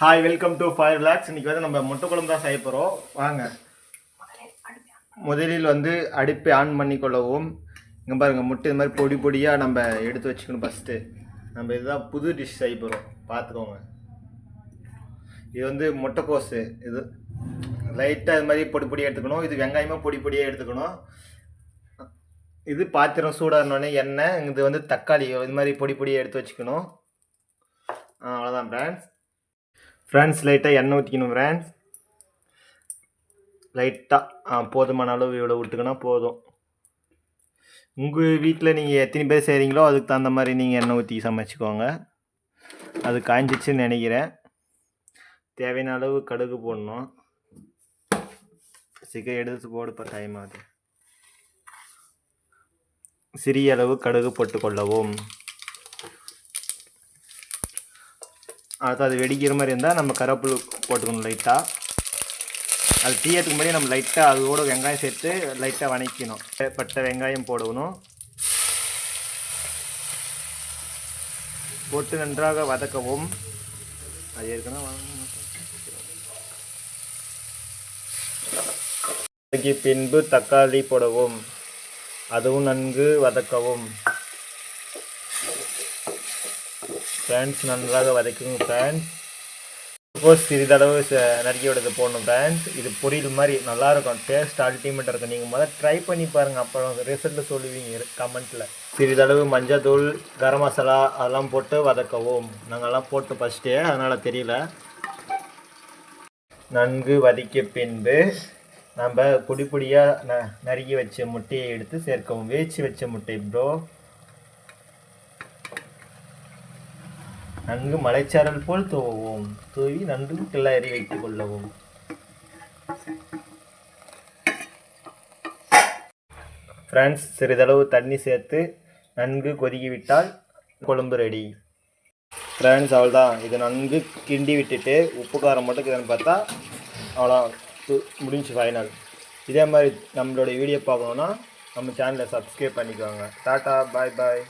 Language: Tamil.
Hi welcome to Five Lakes இன்னைக்கு வந்து நம்ம முட்டை குழம்பு தான் செய்ய போகிறோம் வாங்க. முதலில் வந்து அடுப்பை ஆன் பண்ணி கொள்ளவும். இங்கே பாருங்கள் முட்டை இது மாதிரி பொடி பொடியாக நம்ம எடுத்து வச்சுக்கணும் ஃபஸ்ட்டு நம்ம இதுதான் புது டிஷ் செய்ய போகிறோம் பார்த்துக்கோங்க. இது வந்து முட்டைக்கோஸு இது லைட்டாக இது மாதிரி பொடி பொடியாக எடுத்துக்கணும். இது வெங்காயமாக பொடி பொடியாக எடுத்துக்கணும். இது பாத்திரம் சூடானோடனே எண்ணெய் இது வந்து தக்காளி இது மாதிரி பொடி பொடியாக எடுத்து வச்சுக்கணும். அவ்வளோதான் ஃப்ரெண்ட்ஸ் ஃப்ரெண்ட்ஸ் லைட்டாக எண்ணெய் ஊற்றிக்கணும் ஃப்ரெண்ட்ஸ் லைட்டாக போதுமான அளவு இவ்வளோ விட்டுக்கினா போதும். உங்கள் வீட்டில் நீங்கள் எத்தனை பேர் செய்கிறீங்களோ அதுக்கு தகுந்த மாதிரி நீங்கள் எண்ணெய் ஊற்றி சமைச்சிக்கோங்க. அது காய்ஞ்சிச்சுன்னு நினைக்கிறேன். தேவையான அளவு கடுகு போடணும். சீக்கிரம் எடுத்து போடுப்பா டைம் ஆகுது. சிறிய அளவு கடுகு போட்டுக்கொள்ளவும். அடுத்து அது வெடிக்கிற மாதிரி இருந்தால் நம்ம கருவேப்பிலை போட்டுக்கணும் லைட்டாக அது தீயத்துக்கு முன்னாடி நம்ம லைட்டாக அதோட வெங்காயம் சேர்த்து லைட்டாக வணக்கணும். பட்டை வெங்காயம் போடணும். போட்டு நன்றாக வதக்கவும். அது ஏற்கனவே வதக்கி பின்பு தக்காளி போடவும். அதுவும் நன்கு வதக்கவும். ஃப்ரெண்ட்ஸ் நன்றாக வதக்குங்க ஃப்ரெண்ட்ஸ் சப்போஸ் சிறிதளவு ச- நறுக்கி விடுறது போடணும் ஃப்ரெண்ட்ஸ் இது பொரியல் மாதிரி நல்லாயிருக்கும். டேஸ்ட் அல்டிமேட்டாக இருக்கும். நீங்கள் முதல்ல ட்ரை பண்ணி பாருங்கள் அப்புறம் ரிசல்ட்டு சொல்லுவீங்க கமெண்ட்டில் சிறிதளவு மஞ்சள்தூள் கரம் மசாலா அதெல்லாம் போட்டு வதக்கவும். நாங்கள்லாம் போட்டு ஃபஸ்ட்டே அதனால் தெரியல. நன்கு வதக்கிய பின்பு நம்ம பொடி பொடியாக ந நறுக்கி வச்ச முட்டையை எடுத்து சேர்க்கவும். வேச்சு வச்ச முட்டை ப்ரோ நன்கு மலைச்சாரல் போல் தூவோம் தூவி நன்கு கிளறி வைத்துக் கொள்ளவும். ஃப்ரெண்ட்ஸ் சிறிதளவு தண்ணி சேர்த்து நன்கு கொதிக்கிவிட்டால் கொழும்பு ரெடி. ஃப்ரெண்ட்ஸ் அவ்வளோதான் இது நன்கு கிண்டி விட்டுட்டு உப்பு காரம் மட்டும் இருக்குதுன்னு பார்த்தா அவ்வளோ முடிஞ்சு ஃபைனல் இதே மாதிரி நம்மளுடைய வீடியோ பார்க்கணுன்னா நம்ம சேனலை சப்ஸ்கிரைப் பண்ணிக்கோங்க. டாட்டா பாய் பாய்